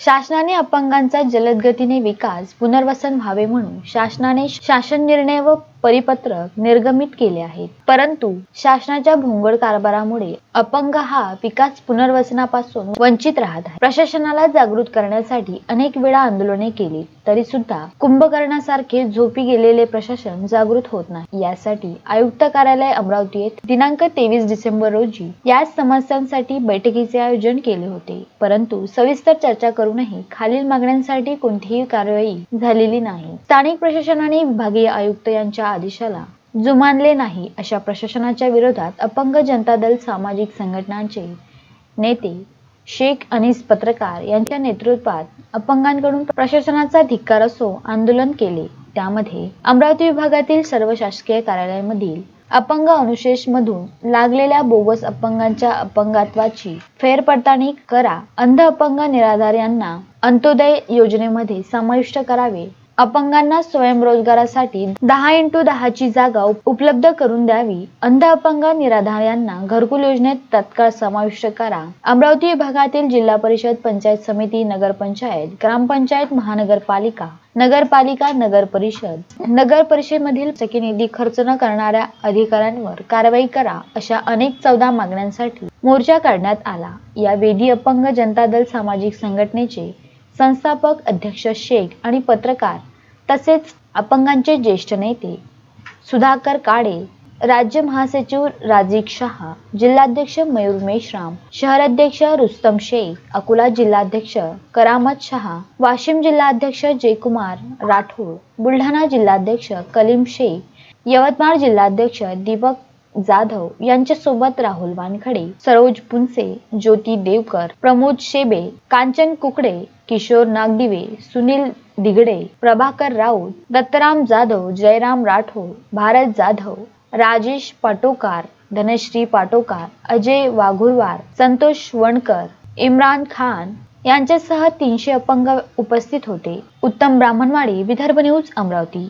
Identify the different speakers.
Speaker 1: शासनाने अपंगांचा जलद गतीने विकास पुनर्वसन व्हावे म्हणून शासनाने शासन निर्णय व परिपत्रक निर्गमित केले आहेत. परंतु शासनाच्या भोंगळ कारभारामुळे अपंग हा विकास पुनर्वसनापासून वंचित राहत आहे. प्रशासनाला जागृत करण्यासाठी अनेक वेळा आंदोलने केली तरी सुद्धा कुंभकर्णासारखे झोपी गेलेले प्रशासन जागृत होत नाही. यासाठी आयुक्त कार्यालय अमरावती येथे दिनांक तेवीस डिसेंबर रोजी याच समस्यांसाठी बैठकीचे आयोजन केले होते. परंतु सविस्तर चर्चा करूनही खालील मागण्यांसाठी कोणतीही कारवाई झालेली नाही. स्थानिक प्रशासनाने विभागीय आयुक्त यांच्या आदेशाला जुमानले नाही अशा प्रशासनाच्या विरोधात अपंग जनता दल सामाजिक संघटनांचे नेते शेख अनिस पत्रकार यांच्या नेतृत्वात अपंगांकडून प्रशासनाचा धिक्कार असो आंदोलन केले. त्यामध्ये अमरावती विभागातील सर्व शासकीय कार्यालयामधील अपंग अनुशेष मधून लागलेल्या बोगस अपंगांच्या अपंगत्वाची फेरपडताळणी करा. अंध अपंग निराधार यांना अंत्योदय योजनेमध्ये समाविष्ट करावे. अपंगांना स्वयंरोजगारासाठी दहा इंटू दहाची जागा उपलब्ध करून द्यावी. अंध अपंग निराधार यांना घरकुल योजनेत तत्काळ समाविष्ट करा. अमरावती विभागातील जिल्हा परिषद पंचायत समिती नगरपंचायत ग्रामपंचायत महानगरपालिका नगरपालिका नगर परिषद. नगर परिषदेमधील टक्के निधी खर्च न करणाऱ्या अधिकाऱ्यांवर कारवाई करा अशा अनेक चौदा मागण्यांसाठी मोर्चा काढण्यात आला. या वेदी अपंग जनता दल सामाजिक संघटनेचे संस्थापक अध्यक्ष शेख आणि पत्रकार तसेच अपंगांचे ज्येष्ठ नेते सुधाकर काळे राज्य महासचिव राजीक शहा जिल्हाध्यक्ष मयूर मेश्राम शहराध्यक्ष रुस्तम शेख अकोला जिल्हाध्यक्ष करामत शहा वाशिम जिल्हाध्यक्ष जयकुमार राठोड बुलढाणा जिल्हाध्यक्ष कलीम शेख यवतमाळ जिल्हाध्यक्ष दीपक जाधव यांच्यासोबत राहुल वानखडे सरोज पुनसे ज्योती देवकर प्रमोद शेबे कांचन कुकडे किशोर नागदिवे सुनील दिगडे प्रभाकर राऊत दत्तराम जाधव जयराम राठोड भारत जाधव राजेश पाटोकार धनश्री पाटोकार अजय वाघुरवार संतोष वणकर इम्रान खान यांच्यासह तीनशे अपंग उपस्थित होते. उत्तम ब्राह्मणवाडी विदर्भ न्यूज अमरावती.